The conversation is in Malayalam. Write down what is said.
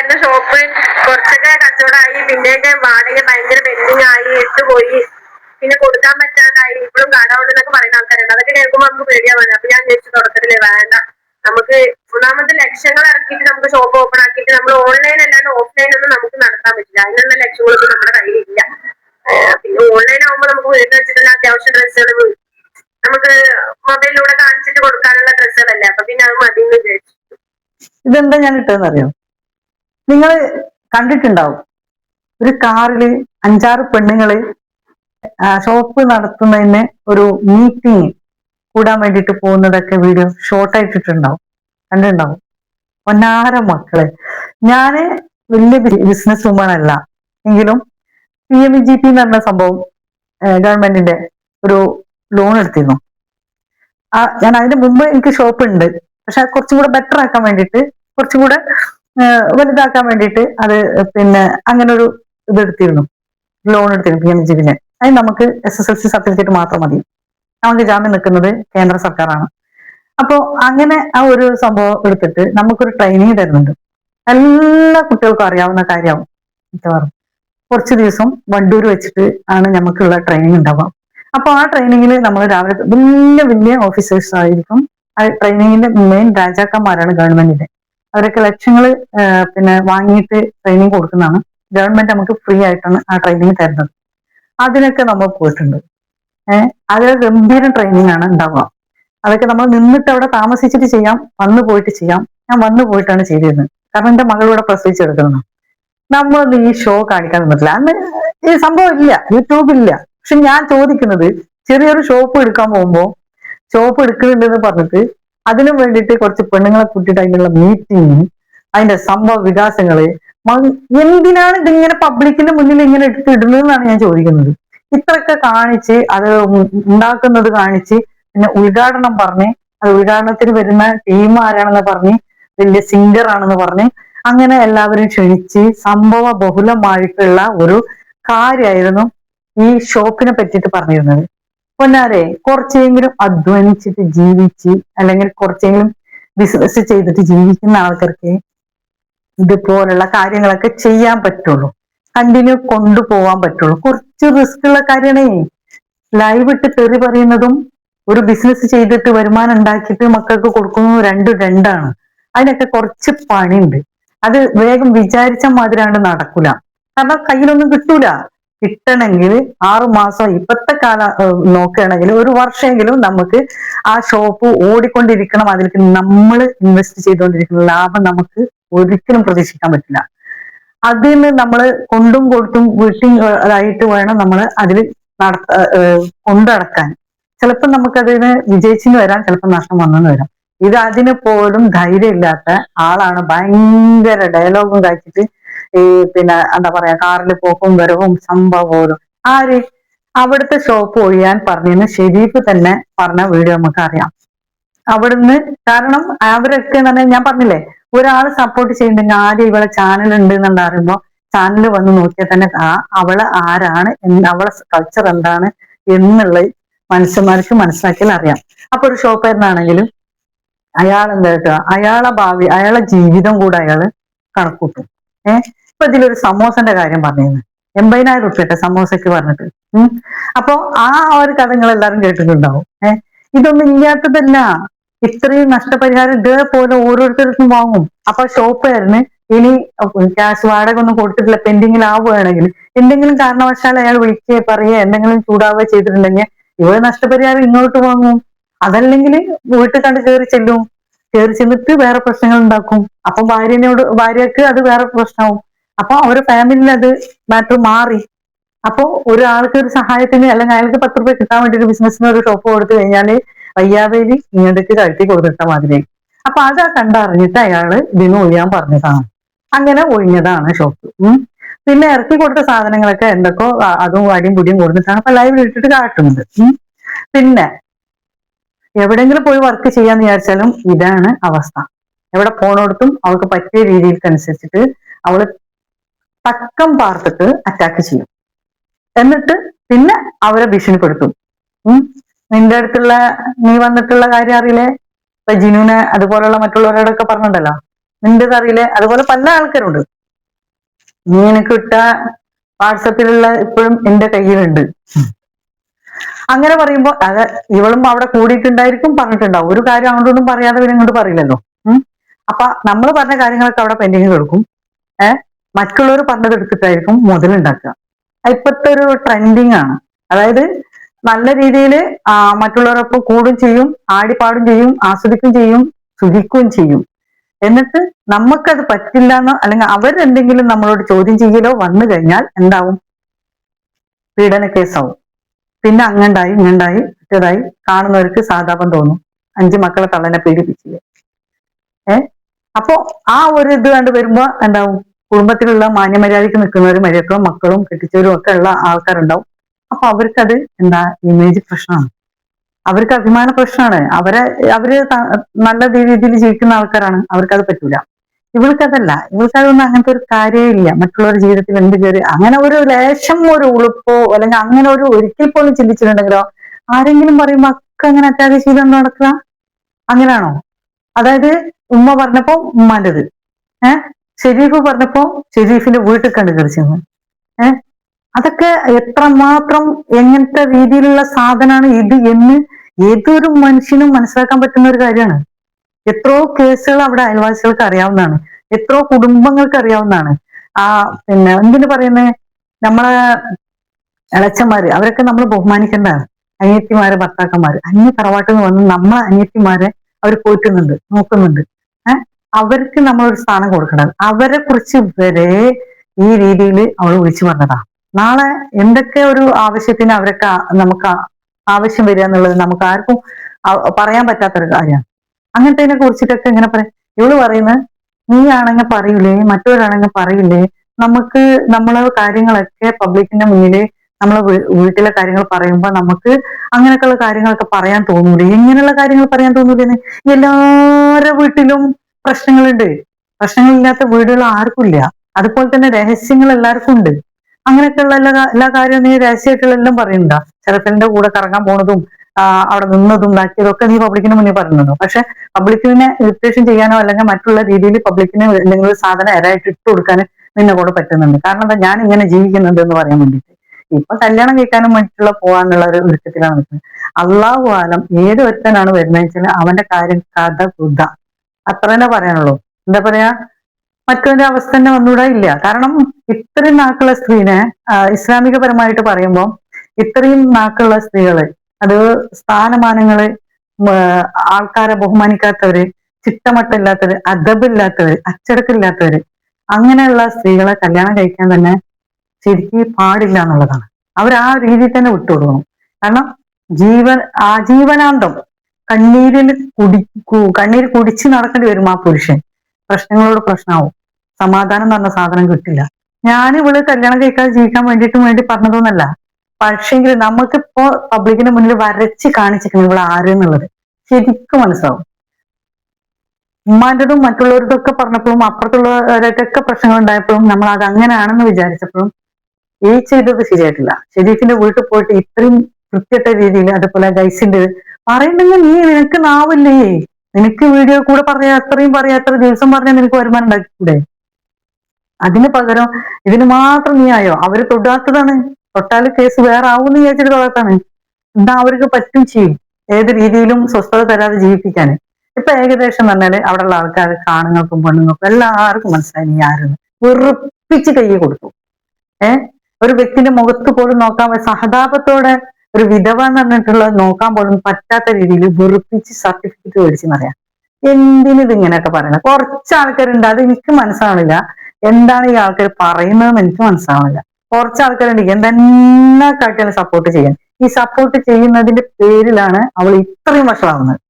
ഉണ്ടായിരുന്ന ഷോപ്പ് കുറച്ചൊക്കെ കച്ചവടമായി. പിന്നെയൊക്കെ വാടക ഭയങ്കര പെൻഡിങ് ആയി. ഇട്ടുപോയി പിന്നെ കൊടുക്കാൻ പറ്റാണ്ടായി. ഇപ്പോഴും കടമുണ്ടെന്നൊക്കെ പറയുന്ന ആൾക്കാരുണ്ട്. അതൊക്കെ കേൾക്കുമ്പോൾ നമുക്ക് പേടിയാവാൻ അപ്പൊ ഞാൻ ചോദിച്ചു തുടക്കത്തിൽ വേണ്ട. നമുക്ക് ഒന്നാമത്തെ ലക്ഷങ്ങൾ ഇറക്കിയിട്ട് നമുക്ക് ഷോപ്പ് ഓപ്പൺ ആക്കിയിട്ട് നമ്മൾ ഓൺലൈൻ അല്ലാണ്ട് ഓഫ്ലൈൻ ഒന്നും നമുക്ക് നടത്താൻ പറ്റില്ല. അതിനുള്ള ലക്ഷങ്ങളൊന്നും നമ്മുടെ കയ്യിലില്ല. പിന്നെ ഓൺലൈൻ ആകുമ്പോൾ നമുക്ക് വീട്ടിൽ വെച്ചിട്ട് തന്നെ അത്യാവശ്യം ഡ്രസ്സുകൾ നമുക്ക് മൊബൈലിലൂടെ കാണിച്ചിട്ട് കൊടുക്കാനുള്ള ഡ്രസ്സുകളല്ലേ അപ്പൊ പിന്നെ അത് മതി എന്ന് വിചാരിച്ചു. ഇതെന്താ ഞാൻ ഇട്ടതെന്ന് അറിയോ നിങ്ങൾ കണ്ടിട്ടുണ്ടാവും. ഒരു കാറിൽ അഞ്ചാറ് പെണ്ണുങ്ങൾ ഷോപ്പ് നടത്തുന്നതിന് ഒരു മീറ്റിംഗ് കൂടാൻ വേണ്ടിയിട്ട് പോകുന്നതൊക്കെ വീഡിയോ ഷോർട്ടായിട്ടിട്ടുണ്ടാവും കണ്ടിട്ടുണ്ടാവും. പൊന്നാര മക്കൾ. ഞാൻ വലിയ ബിസിനസ് വുമൺ അല്ല. എങ്കിലും പി എം ജി പി എന്ന് പറഞ്ഞ സംഭവം ഗവൺമെന്റിന്റെ ഒരു ലോൺ എടുത്തിരുന്നു. ഞാൻ അതിന് മുമ്പ് എനിക്ക് ഷോപ്പ് ഉണ്ട്. പക്ഷെ കുറച്ചും കൂടെ ബെറ്റർ ആക്കാൻ വേണ്ടിയിട്ട് കുറച്ചും കൂടെ വലുതാക്കാൻ വേണ്ടിയിട്ട് അത് പിന്നെ അങ്ങനെ ഒരു ഇത് എടുത്തിരുന്നു. ലോൺ എടുത്തിരുന്നു പി എം ജി പിന്നെ അതിന് നമുക്ക് S S L C certificate മാത്രം മതി. നമുക്ക് ജാമ്യം നിൽക്കുന്നത് കേന്ദ്ര സർക്കാരാണ്. അപ്പോ അങ്ങനെ ആ ഒരു സംഭവം എടുത്തിട്ട് നമുക്കൊരു ട്രെയിനിങ് തരുന്നുണ്ട്. എല്ലാ കുട്ടികൾക്കും അറിയാവുന്ന കാര്യമാവും. മിക്കവാറും. കുറച്ച് ദിവസം വണ്ടൂർ വെച്ചിട്ട് ആണ് നമുക്കുള്ള ട്രെയിനിങ് ഉണ്ടാവുക. അപ്പോൾ ആ ട്രെയിനിങ്ങിൽ നമ്മൾ രാവിലെ വലിയ വലിയ ഓഫീസേഴ്സ് ആയിരിക്കും. ആ ട്രെയിനിങ്ങിന്റെ മെയിൻ രാജാക്കന്മാരാണ് ഗവൺമെന്റിന്റെ അവരൊക്കെ ലക്ഷങ്ങൾ പിന്നെ വാങ്ങിയിട്ട് ട്രെയിനിങ് കൊടുക്കുന്നതാണ്. ഗവൺമെന്റ് നമുക്ക് ഫ്രീ ആയിട്ടാണ് ആ ട്രെയിനിങ് തരുന്നത്. അതിനൊക്കെ നമ്മൾ പോയിട്ടുണ്ട്. ഏഹ് അതിൽ ഗംഭീര ട്രെയിനിങ് ആണ് ഉണ്ടാവുക. അതൊക്കെ നമ്മൾ നിന്നിട്ട് അവിടെ താമസിച്ചിട്ട് ചെയ്യാം വന്നു പോയിട്ട് ചെയ്യാം. ഞാൻ വന്നു പോയിട്ടാണ് ചെയ്തിരുന്നത്. കാരണം എന്റെ മകളിവിടെ പ്രസവിച്ചെടുക്കുന്നത് നമ്മൾ ഈ ഷോ കാണിക്കാൻ പറ്റില്ല അന്ന് ഈ സംഭവം ഇല്ല യൂട്യൂബ് ഇല്ല. പക്ഷെ ഞാൻ ചോദിക്കുന്നത് ചെറിയൊരു ഷോപ്പ് എടുക്കാൻ പോകുമ്പോ ഷോപ്പ് എടുക്കുന്നുണ്ടെന്ന് പറഞ്ഞിട്ട് അതിനു വേണ്ടിയിട്ട് കുറച്ച് പെണ്ണുങ്ങളെ കൂട്ടിയിട്ട് അതിനുള്ള മീറ്റിംഗ് അതിന്റെ സംഭവ വികാസങ്ങൾ എന്തിനാണ് ഇതിങ്ങനെ പബ്ലിക്കിന്റെ മുന്നിൽ ഇങ്ങനെ എടുത്ത് ഇടുന്നതെന്നാണ് ഞാൻ ചോദിക്കുന്നത്. ഇത്രയൊക്കെ കാണിച്ച് അത് ഉണ്ടാക്കുന്നത് കാണിച്ച് പിന്നെ ഉദ്ഘാടനം പറഞ്ഞ് അത് ഉദ്ഘാടനത്തിന് വരുന്ന ടീം ആരാണെന്ന് പറഞ്ഞ് വലിയ സിംഗർ ആണെന്ന് പറഞ്ഞ് അങ്ങനെ എല്ലാവരും ക്ഷണിച്ച് സംഭവ ബഹുലമായിട്ടുള്ള ഒരു കാര്യമായിരുന്നു ഈ ഷോപ്പിനെ പറ്റിയിട്ട് പറഞ്ഞിരുന്നത്. പൊന്നാരെ കുറച്ചെങ്കിലും അധ്വാനിച്ചിട്ട് ജീവിച്ച് അല്ലെങ്കിൽ കുറച്ചെങ്കിലും ബിസിനസ് ചെയ്തിട്ട് ജീവിക്കുന്ന ആൾക്കാർക്ക് ഇതുപോലുള്ള കാര്യങ്ങളൊക്കെ ചെയ്യാൻ പറ്റുള്ളൂ. കണ്ടിന്യൂ കൊണ്ടുപോകാൻ പറ്റുള്ളൂ. കുറച്ച് റിസ്ക് ഉള്ള കാര്യമാണേ ലൈവ് ഇട്ട് തെറി പറയുന്നതും ഒരു ബിസിനസ് ചെയ്തിട്ട് വരുമാനം ഉണ്ടാക്കിയിട്ട് മക്കൾക്ക് കൊടുക്കുന്നതും രണ്ടും രണ്ടാണ്. അതിനൊക്കെ കുറച്ച് പണിയുണ്ട്. അത് വേഗം വിചാരിച്ച മാതിരാണ്ട് നടക്കൂല. കാരണം കയ്യിലൊന്നും കിട്ടൂല. കിട്ടണമെങ്കിൽ ആറുമാസം ഇപ്പത്തെ കാല നോക്കുകയാണെങ്കിൽ ഒരു വർഷമെങ്കിലും നമുക്ക് ആ ഷോപ്പ് ഓടിക്കൊണ്ടിരിക്കണം. അതിലേക്ക് നമ്മൾ ഇൻവെസ്റ്റ് ചെയ്തുകൊണ്ടിരിക്കുന്ന ലാഭം നമുക്ക് ഒരിക്കലും പ്രതീക്ഷിക്കാൻ പറ്റില്ല. അതിന് നമ്മൾ കൊണ്ടും കൊടുത്തും വീട്ടിൽ ആയിട്ട് വേണം നമ്മൾ അതിൽ നടത്ത കൊണ്ടടക്കാൻ ചിലപ്പോൾ നമുക്കതിന് വിജയിച്ചെന്ന് വരാം ചിലപ്പോൾ നഷ്ടം വന്നെന്ന് വരാം. ഇത് അതിന് പോലും ധൈര്യമില്ലാത്ത ആളാണ്. ഭയങ്കര ഡയലോഗും കഴിച്ചിട്ട് ഈ പിന്നെ എന്താ പറയാ കാറിൽ പോക്കും വരവും സംഭവവും ആര് അവിടുത്തെ ഷോപ്പ് ഒഴിയാൻ പറഞ്ഞെന്ന് ഷെരീഫ് തന്നെ പറഞ്ഞ വീഡിയോ നമുക്ക് അറിയാം അവിടുന്ന് കാരണം അവരൊക്കെ എന്ന് പറഞ്ഞാൽ ഞാൻ പറഞ്ഞില്ലേ ഒരാൾ സപ്പോർട്ട് ചെയ്യുന്നുണ്ടെങ്കിൽ ആദ്യം ഇവളെ ചാനൽ ഉണ്ട് എന്നുള്ള അറിയുമ്പോ ചാനൽ വന്ന് നോക്കിയാൽ തന്നെ ആ അവൾ ആരാണ് അവളെ കൾച്ചർ എന്താണ് എന്നുള്ള മനുഷ്യന്മാർക്ക് മനസ്സിലാക്കിയാൽ അറിയാം. അപ്പൊ ഒരു ഷോപ്പേറിനാണെങ്കിലും അയാൾ എന്താ കേട്ടോ അയാളെ ഭാവി അയാളെ ജീവിതം കൂടെ അയാൾ കണക്കൂട്ടും. ഏഹ് ഇപ്പൊ ഇതിലൊരു സമോസന്റെ കാര്യം പറഞ്ഞിരുന്നു. എൺപതിനായിരം റുപ്യട്ടെ സമോസയ്ക്ക് പറഞ്ഞിട്ട്. ഉം? അപ്പൊ ആ ഒരു കഥ നിങ്ങൾ കേട്ടിട്ടുണ്ടാവും. ഏഹ് ഇതൊന്നും ഇല്ലാത്തതല്ല. ഇത്രയും നഷ്ടപരിഹാരം ഇതേപോലെ ഓരോരുത്തർക്കും വാങ്ങും. അപ്പൊ ഷോപ്പുകാരന് ഇനി ക്യാഷ് വാടക ഒന്നും കൊടുത്തിട്ടില്ല. പെൻഡിങ്ങിൽ ആവുകയാണെങ്കിൽ എന്തെങ്കിലും കാരണവശാൽ അയാൾ വിളിക്കുകയോ പറയുകയോ എന്തെങ്കിലും ചൂടാവുക ചെയ്തിട്ടുണ്ടെങ്കിൽ ഇവർ നഷ്ടപരിഹാരം ഇങ്ങോട്ട് വാങ്ങും. അതല്ലെങ്കിൽ വീട്ടിൽ കണ്ട് കയറി ചെല്ലും. കയറി ചെന്നിട്ട് വേറെ പ്രശ്നങ്ങൾ ഉണ്ടാക്കും. അപ്പൊ ഭാര്യനോട് ഭാര്യക്ക് അത് വേറെ പ്രശ്നമാവും. അപ്പൊ അവരുടെ ഫാമിലിയിൽ അത് മാറ്റർ മാറി. അപ്പൊ ഒരാൾക്ക് ഒരു സഹായത്തിന് അല്ലെങ്കിൽ അയാൾക്ക് പത്ത് രൂപ കിട്ടാൻ വേണ്ടി ഒരു ബിസിനസ്സിന് ഒരു ഷോപ്പ് കൊടുത്തു കഴിഞ്ഞാൽ വയ്യാവേലി ഇങ്ങോട്ടേക്ക് കഴുത്തി കൊടുത്തിട്ട മാതിരി. അപ്പൊ അത് കണ്ടറിഞ്ഞിട്ട് അയാൾ ഇതിന് ഒഴിയാൻ പറഞ്ഞതാണ്. അങ്ങനെ ഒഴിഞ്ഞതാണ് ഷോപ്പ് പിന്നെ ഇറക്കി കൊടുത്ത സാധനങ്ങളൊക്കെ എന്തൊക്കെ അതും വടിയും പുടിയും കൊടുത്തിട്ടാണ് അപ്പൊ ലൈവിൽ ഇട്ടിട്ട് കാട്ടുന്നത്. പിന്നെ എവിടെങ്കിലും പോയി വർക്ക് ചെയ്യാന്ന് വിചാരിച്ചാലും ഇതാണ് അവസ്ഥ. എവിടെ പോണോടത്തും അവൾക്ക് പറ്റിയ രീതിക്കനുസരിച്ചിട്ട് അവൾ തക്കം പാർത്തിട്ട് അറ്റാക്ക് ചെയ്യും. എന്നിട്ട് പിന്നെ അവരെ ഭീഷണിപ്പെടുത്തും. നിന്റെ അടുത്തുള്ള നീ വന്നിട്ടുള്ള കാര്യം അറിയില്ലേ? ഇപ്പൊ ജിനുവിനെ അതുപോലുള്ള മറ്റുള്ളവരോടൊക്കെ പറഞ്ഞിട്ടുണ്ടല്ലോ. നിന്റേത് അറിയില്ലേ? അതുപോലെ പല ആൾക്കാരുണ്ട്. നീ എനിക്ക് ഇട്ട വാട്സപ്പിലുള്ള ഇപ്പോഴും എന്റെ കയ്യിലുണ്ട്. അങ്ങനെ പറയുമ്പോ അത് ഇവളും അവിടെ കൂടിയിട്ടുണ്ടായിരിക്കും പറഞ്ഞിട്ടുണ്ടാവും. ഒരു കാര്യം അങ്ങോട്ടൊന്നും പറയാതെ പിന്നെ ഇങ്ങോട്ട് പറയില്ലല്ലോ. അപ്പൊ നമ്മൾ പറഞ്ഞ കാര്യങ്ങളൊക്കെ അവിടെ പെൻഡിങ് കൊടുക്കും. ഏഹ് മറ്റുള്ളവർ പറഞ്ഞത് എടുത്തിട്ടായിരിക്കും മുതലുണ്ടാക്കുക. ഇപ്പത്തെ ഒരു ട്രെൻഡിങ് ആണ്. അതായത് നല്ല രീതിയിൽ മറ്റുള്ളവരൊപ്പം കൂടും ചെയ്യും ആടിപ്പാടും ചെയ്യും ആസ്വദിക്കുകയും ചെയ്യും സുഖിക്കുകയും ചെയ്യും. എന്നിട്ട് നമുക്കത് പറ്റില്ല എന്നോ അല്ലെങ്കിൽ അവരെന്തെങ്കിലും നമ്മളോട് ചോദ്യം ചെയ്യലോ വന്നു കഴിഞ്ഞാൽ എന്താവും? പീഡന കേസാവും. പിന്നെ അങ്ങണ്ടായി ഇങ്ങണ്ടായി മറ്റേതായി കാണുന്നവർക്ക് സാധാപം തോന്നും. അഞ്ച് മക്കളെ തള്ളനെ പീഡിപ്പിച്ചില്ലേ. ഏ? അപ്പോ ആ ഒരു ഇത് കണ്ട് വരുമ്പോ എന്താവും? കുടുംബത്തിലുള്ള മാന്യമര്യാദയ്ക്ക് നിൽക്കുന്നവരും മര്യാദക്കളും മക്കളും കെട്ടിച്ചവരും ഒക്കെ ഉള്ള ആൾക്കാരുണ്ടാവും. അപ്പൊ അവർക്കത് എന്താ? ഇമേജ് പ്രശ്നമാണ്. അവർക്ക് അഭിമാന പ്രശ്നമാണ്. അവരെ അവർ നല്ല രീതിയിൽ ജീവിക്കുന്ന ആൾക്കാരാണ്. അവർക്കത് പറ്റൂല. ഇവൾക്കതല്ല. ഇവൾക്കതൊന്നും അങ്ങനത്തെ ഒരു കാര്യമില്ല. മറ്റുള്ളവരുടെ ജീവിതത്തിൽ എന്ത് കയറി അങ്ങനെ ഒരു ലേശം ഒരു ഉളുപ്പോ അല്ലെങ്കിൽ അങ്ങനെ ഒരു ഒരിക്കൽ പോലും ചിന്തിച്ചിട്ടുണ്ടെങ്കിലോ ആരെങ്കിലും പറയുമ്പോ അക്ക അങ്ങനെ അറ്റാക്ക് ചെയ്തുകൊണ്ട് നടക്കുക? അങ്ങനെയാണോ? അതായത് ഉമ്മ പറഞ്ഞപ്പോ ഉമ്മാന്റെത് ഏഹ് ഷെരീഫ് പറഞ്ഞപ്പോ ഷെരീഫിന്റെ വീട്ടിൽ കണ്ടു കയറിച്ചെന്ന് ഏഹ് അതൊക്കെ എത്രമാത്രം എങ്ങനത്തെ രീതിയിലുള്ള സാധനമാണ് ഇത് എന്ന് ഏതൊരു മനുഷ്യനും മനസ്സിലാക്കാൻ പറ്റുന്ന ഒരു കാര്യമാണ്. എത്രയോ കേസുകൾ അവിടെ അയൽവാസികൾക്ക് അറിയാവുന്നതാണ്. എത്രയോ കുടുംബങ്ങൾക്ക് അറിയാവുന്നതാണ്. ആ പിന്നെ എന്തിനു പറയുന്നത് നമ്മളെ ഇളച്ചന്മാര് അവരൊക്കെ നമ്മൾ ബഹുമാനിക്കേണ്ടതാണ്. അനിയത്തിമാരെ ഭർത്താക്കന്മാര്. അന്യ തറവാട്ടിൽ നിന്ന് വന്ന് നമ്മളെ അനിയത്തിമാരെ അവർ പോറ്റുന്നുണ്ട് നോക്കുന്നുണ്ട്. ഏഹ് അവർക്ക് നമ്മളൊരു സ്ഥാനം കൊടുക്കണം അവരെ കുറിച്ച് വരെ ഈ രീതിയിൽ അവൾ വിളിച്ചു പറഞ്ഞതാ. നാളെ എന്തൊക്കെ ഒരു ആവശ്യത്തിന് അവരൊക്കെ നമുക്ക് ആവശ്യം വരിക എന്നുള്ളത് നമുക്ക് ആർക്കും പറയാൻ പറ്റാത്തൊരു കാര്യമാണ്. അങ്ങനത്തെ കുറിച്ചിട്ടൊക്കെ ഇങ്ങനെ പറയാം ഇവൾ പറയുന്നത് നീ ആണെങ്കിൽ പറയില്ലേ മറ്റൊരാണെങ്കിൽ പറയില്ലേ നമുക്ക് നമ്മളെ കാര്യങ്ങളൊക്കെ പബ്ലിക്കിന്റെ മുന്നിൽ നമ്മളെ വീട്ടിലെ കാര്യങ്ങൾ പറയുമ്പോൾ നമുക്ക് അങ്ങനെയൊക്കെയുള്ള കാര്യങ്ങളൊക്കെ പറയാൻ തോന്നൂലേ? ഇങ്ങനെയുള്ള കാര്യങ്ങൾ പറയാൻ തോന്നൂലേന്ന്? എല്ലാവരുടെ വീട്ടിലും പ്രശ്നങ്ങളുണ്ട്. പ്രശ്നങ്ങളില്ലാത്ത വീടുകൾ ആർക്കും ഇല്ല. അതുപോലെ തന്നെ രഹസ്യങ്ങൾ എല്ലാവർക്കും ഉണ്ട്. അങ്ങനെയൊക്കെയുള്ള എല്ലാ എല്ലാ കാര്യവും നീ രഹസ്യമായിട്ടുള്ള എല്ലാം പറയുന്നുണ്ടാ? ചെറുക്കന്റെ കൂടെ കറങ്ങാൻ പോണതും അവിടെ നിന്നതും ഉണ്ടാക്കിയതൊക്കെ നീ പബ്ലിക്കിന് മുന്നേ പറയുന്നുണ്ടോ പക്ഷെ പബ്ലിക്കിനെ ഇറിറ്റേഷൻ ചെയ്യാനോ അല്ലെങ്കിൽ മറ്റുള്ള രീതിയിൽ പബ്ലിക്കിന് എന്തെങ്കിലും ഒരു സാധനം എരായിട്ട് ഇട്ട് കൊടുക്കാൻ നിന്നെ കൂടെ പറ്റുന്നുണ്ട്. കാരണം എന്താ? ഞാൻ ഇങ്ങനെ ജീവിക്കുന്നുണ്ട് എന്ന് പറയാൻ വേണ്ടിയിട്ട്. ഇപ്പൊ കല്യാണം കഴിക്കാനും വേണ്ടിയിട്ടുള്ള പോകാനുള്ള ഒരു ഒരുക്കത്തിലാണ് നിൽക്കുന്നത്. അള്ളാഹു ആലം ഏത് ഒരുത്തനാണ് വെച്ചാൽ അവന്റെ കാര്യം കഥ ബുദ്ധ അത്ര തന്നെ പറയാനുള്ളൂ. എന്താ പറയാ? മറ്റൊരു അവസ്ഥ തന്നെ വന്നുകൂടെ ഇല്ല. കാരണം ഇത്രയും നാക്കുള്ള സ്ത്രീനെ ഇസ്ലാമികപരമായിട്ട് പറയുമ്പോൾ ഇത്രയും നാക്കുള്ള സ്ത്രീകൾ അത് സ്ഥാനമാനങ്ങൾ ആൾക്കാരെ ബഹുമാനിക്കാത്തവര് ചിട്ടമട്ടില്ലാത്തവര് അദബില്ലാത്തവര് അച്ചടക്കില്ലാത്തവര് അങ്ങനെയുള്ള സ്ത്രീകളെ കല്യാണം കഴിക്കാൻ തന്നെ ശരിക്കും പാടില്ല എന്നുള്ളതാണ്. അവർ ആ രീതിയിൽ തന്നെ വിട്ടുകൊടുക്കണം കാരണം ജീവൻ ആജീവനാന്തം. കണ്ണീരിൽ കുടി കണ്ണീര് കുടിച്ച് നടക്കേണ്ടി വരും ആ പുരുഷൻ. പ്രശ്നങ്ങളോട് പ്രശ്നമാവും സമാധാനം എന്ന് പറഞ്ഞ സാധനം കിട്ടില്ല. ഞാൻ ഇവൾ കല്യാണം കഴിക്കാതെ ജീവിക്കാൻ വേണ്ടിയിട്ട് വേണ്ടി പറഞ്ഞതൊന്നല്ല. പക്ഷെങ്കിൽ നമുക്കിപ്പോ പബ്ലിക്കിന് മുന്നിൽ വരച്ച് കാണിച്ചിരിക്കണം ഇവിടെ ആര് എന്നുള്ളത് ശരിക്കും മനസ്സിലാവും. ഉമ്മാന്റെതും മറ്റുള്ളവരുടെ ഒക്കെ പറഞ്ഞപ്പോഴും അപ്പുറത്തുള്ളവരായിട്ടൊക്കെ പ്രശ്നങ്ങൾ ഉണ്ടായപ്പോഴും നമ്മൾ അത് അങ്ങനെയാണെന്ന് വിചാരിച്ചപ്പോഴും ഈ ചെയ്തത് ശരിയായിട്ടില്ല. ഷെരീഫിന്റെ വീട്ടിൽ പോയിട്ട് ഇത്രയും വൃത്തിയിട്ട രീതിയിൽ അതുപോലെ ഗൈസിന്റെ പറയുന്നെങ്കിൽ നീ നിനക്ക് നാവില്ലേ? നിനക്ക് വീഡിയോ കൂടെ പറയാ അത്രയും പറയാ അത്ര ദിവസം പറഞ്ഞാൽ നിനക്ക് വരുമാനം ഉണ്ടാക്കിക്കൂടെ? അതിന് പകരം ഇതിന് മാത്രം നീ ആയോ? അവർ തൊടാത്തതാണ്. തൊട്ടാൽ കേസ് വേറെ ആവും എന്ന് വിചാരിച്ചിട്ട് തുടർത്താണ് എന്നാ അവർക്ക് പറ്റും ചെയ്യും. ഏത് രീതിയിലും സ്വസ്ഥത തരാതെ ജീവിപ്പിക്കാൻ. ഇപ്പൊ ഏകദേശം പറഞ്ഞാൽ അവിടെയുള്ള ആൾക്കാർ കാണുങ്ങൾക്കും പെണ്ണുങ്ങൾക്കും എല്ലാവർക്കും മനസ്സിലായി ആരെന്ന്. വെറുപ്പിച്ച് കൈ കൊടുത്തു. ഏർ ഒരു വ്യക്തിന്റെ മുഖത്ത് പോലും നോക്കാൻ സഹതാപത്തോടെ ഒരു വിധവ എന്ന് പറഞ്ഞിട്ടുള്ള നോക്കാൻ പോലും പറ്റാത്ത രീതിയിൽ വെറുപ്പിച്ച് സർട്ടിഫിക്കറ്റ് മേടിച്ചെന്നറിയാം എന്തിനു ഇത് ഇങ്ങനെയൊക്കെ പറയുന്നത്? കുറച്ച് ആൾക്കാരുണ്ട്. അത് എനിക്ക് മനസ്സിലാവണില്ല. എന്താണ് ഈ ആൾക്കാർ പറയുന്നതെന്ന് എനിക്ക് മനസ്സിലാവണില്ല. കുറച്ച് ആൾക്കാരുണ്ട് എന്തെന്നെ കാട്ടിയാലും സപ്പോർട്ട് ചെയ്യാൻ ഈ സപ്പോർട്ട് ചെയ്യുന്നതിന്റെ പേരിലാണ് അവൾ ഇത്രയും വഷളാവുന്നത്